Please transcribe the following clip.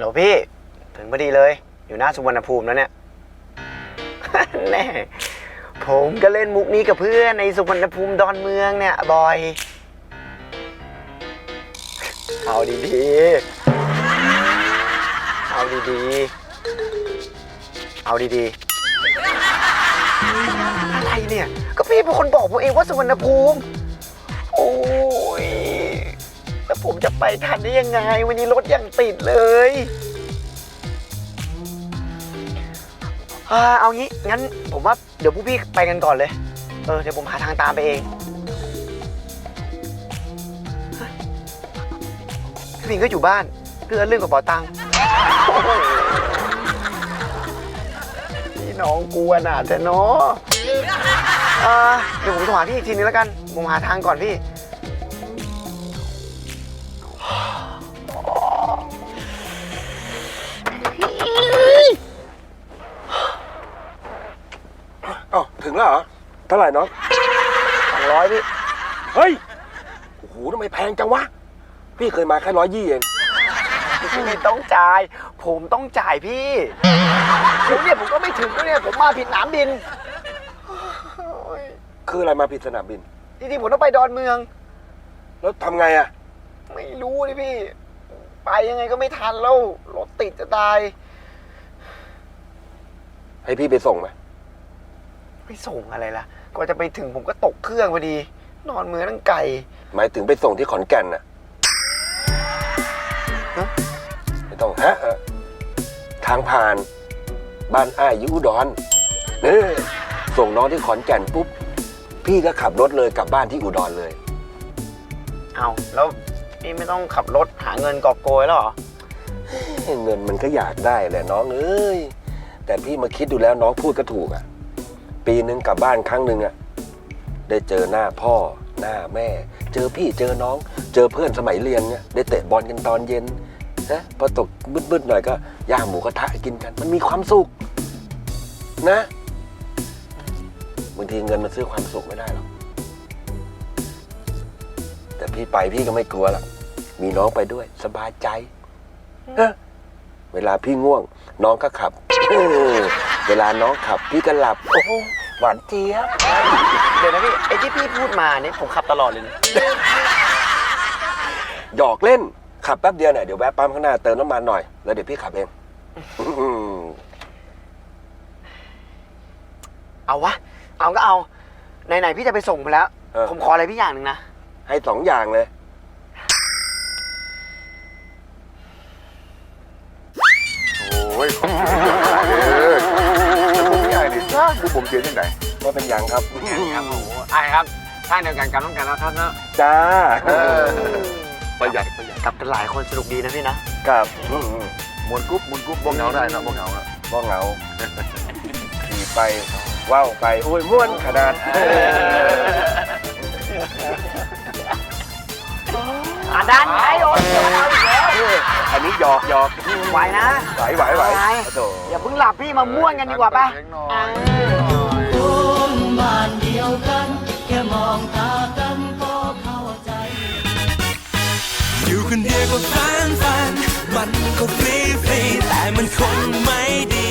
หลวพี่ถึงพอดีเลย อยู่หน้าสุวรรณภูมิแล้วเนี่ย แน่ผมก็เล่นมุกนี้กับเพื่อนในสุวรรณภูมิดอนเมืองเนี่ยบ่อย เอาดีๆ เอาดีๆ เอาดีๆ อะไรเนี่ย ก็พี่เป็นคนบอกผมเองว่าสุวรรณภูมิ ผมจะไปทันได้ยังไง วันนี้รถยังติดเลยอ่าเอางี้ งั้นผมว่าเดี๋ยวพวกพี่ไปกันก่อนเลย เออ เดี๋ยวผมหาทางตามไปเองพี่พิงก็อยู่บ้านเพื่อเรื่องกับเป๋าตังค์โอ้ยพี่น้องกลัวน่ะแต่เนาะเอ่าเดี๋ยวผมโทรหาพี่อีกทีนึงแล้วกัน ผมหาทางก่อนพี่ อ้าวถึงแล้วเหรอ เท่าไหร่น้องสองร้อยพี่เฮ้ย โอ้โหทำไมแพงจังวะ พี่เคยมาแค่ร้อยยี่เอง พี่ต้องจ่าย ผมต้องจ่ายพี่ ผมเนี่ยผมก็ไม่ถึงด้วยเนี่ยผมมาผิดหนามบินโอ้ยคืออะไรมาผิดสนามบิน จริงๆผมต้องไปดอนเมือง แล้วทำไงอะไม่รู้เลยพี่ ไปยังไงก็ไม่ทันแล้วรถติดจะตาย ให้พี่ไปส่งไหม ไม่ส่งอะไรล่ะกว่าจะไปถึงผมก็ตกเครื่องพอดี นอนเมืองตั้งไกลหมายถึงไปส่งที่ขอนแก่นน่ะฮะไม่ต้องฮะเออทางผ่านบ้านอ้ายอยูอุดรเออส่งน้องที่ขอนแก่นปุ๊บ พี่ก็ขับรถเลยกลับบ้านที่อุดรเลย เอาแล้วพี่ไม่ต้องขับรถหาเงินกอบโกยแล้วเหรอ เงินมันก็อยากได้แหละน้องเอ้ยแต่พี่มาคิดดูแล้วน้องพูดก็ถูกอะ ปีนึงกลับบ้านครั้งหนึ่งอะได้เจอหน้าพ่อหน้าแม่ เจอพี่เจอน้อง เจอเพื่อนสมัยเรียนเนี่ยได้เตะบอลกันตอนเย็นนะพอตกมืดๆหน่อยก็ย่างหมูกระทะกินกัน มันมีความสุขนะบางทีเงินมันซื้อความสุขไม่ได้หรอกแต่พี่ไปพี่ก็ไม่กลัวหรอกมีน้องไปด้วย สบายใจฮะเวลาพี่ง่วง น้องก็ขับ เออเวลาน้องขับพี่ก็หลับ โอ้โหหวานเจี๊ยบเดี๋ยวนะพี่ไอ้ที่พี่พูดมาเนี่ยผมขับตลอดเลยนะหยอกเล่นขับแป๊บเดียวเนี่ยเดี๋ยวแวะปั๊มข้างหน้าเติมน้ำมันหน่อย แล้วเดี๋ยวพี่ขับเองอืมเอาวะ เอาก็เอา ไหนๆพี่จะไปส่งไปแล้วผมขออะไรพี่อย่างหนึ่งนะ ให้สองอย่างเลย ดูผมเขียนยังไงว่าเป็นอย่างครับครับโอ้โหไอ้ครับท่านเดียวกันกันต้องกันนะครับนะจ้าประหยัดประหยัดกลับกันหลายคนสนุกดีนะพี่นะกับอืมมวนกรุ๊ปมวนกรุ๊ปบ่เหงาได้นะบ่เหงาอะบ่เหงาขี่ไปว่าวไปโอ้ยม่วนขนาดอะดันไอ้โดนเอา อีกแล้วอันนี้หยอกหยอกไหวนะไหวไหวไหวไหวโถอย่าเพิ่งหลับพี่มาม่วนกันดีกว่าป่ะเล็กน้ออ่ายคนบ้านเดียวกัน แค่มองตากันก็เข้าใจ อยู่คนเดียวก็ฟันฟัน มันก็ฟรีฟรีแต่มันคงไม่ดี